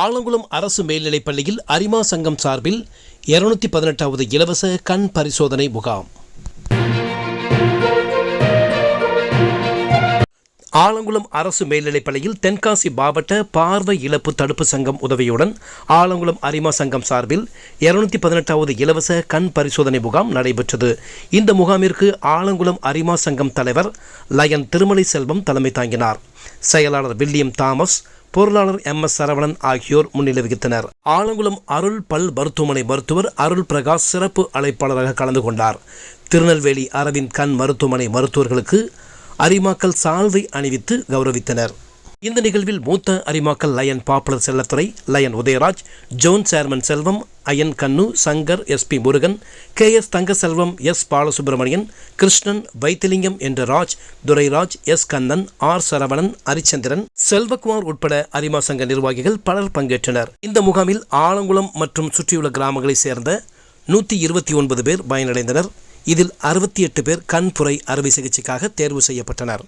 ஆலங்குளம் அரசு மேல்நிலைப் பள்ளியில் அரிமா சங்கம் சார்பில் இருநூத்தி பதினெட்டாவது இலவச கண் பரிசோதனை முகாம். ஆலங்குளம் அரசு மேல்நிலைப் பள்ளியில் தென்காசி மாவட்ட பார்வை இழப்பு தடுப்பு சங்கம் உதவியுடன் ஆலங்குளம் அரிமா சங்கம் சார்பில் இருநூத்தி பதினெட்டாவது இலவச கண் பரிசோதனை முகாம் நடைபெற்றது. இந்த முகாமிற்கு ஆலங்குளம் அரிமா சங்கம் தலைவர் லயன் திருமலை செல்வம் தலைமை தாங்கினார். செயலாளர் வில்லியம் தாமஸ் பொருளாளர் எம் எஸ் சரவணன் ஆகியோர் முன்னிலை வகித்தனர். ஆலங்குளம் அருள் பல் மருத்துவமனை மருத்துவர் அருள் பிரகாஷ் சிறப்பு அழைப்பாளராக கலந்து கொண்டார். திருநெல்வேலி அரவிந்த் கண் மருத்துவமனை மருத்துவர்களுக்கு அரிமாக்கள் சால்வை அணிவித்து கௌரவித்தனர். இந்த நிகழ்வில் மூத்த அரிமாக்கள் Lion popular Chellathurai Lion Udayaraj zone chairman Selvam iron Kannu Sankar SP Murugan K S Thangaselvam S Balasubramanian Krishnan Vaithilingam என்ற ராஜ் துரைராஜ் எஸ் கந்தன் ஆர் சரவணன் ஹரிச்சந்திரன் செல்வகுமார் உட்பட அரிமா சங்க நிர்வாகிகள் பலர் பங்கேற்றனர். இந்த முகாமில் ஆலங்குளம் மற்றும் சுற்றியுள்ள கிராமங்களைச் சேர்ந்த நூற்றி இருபத்தி ஒன்பது பேர் பயனடைந்தனர். இதில் அறுபத்தி எட்டு பேர் கண்புரை அறுவை சிகிச்சைக்காக தேர்வு செய்யப்பட்டனர்.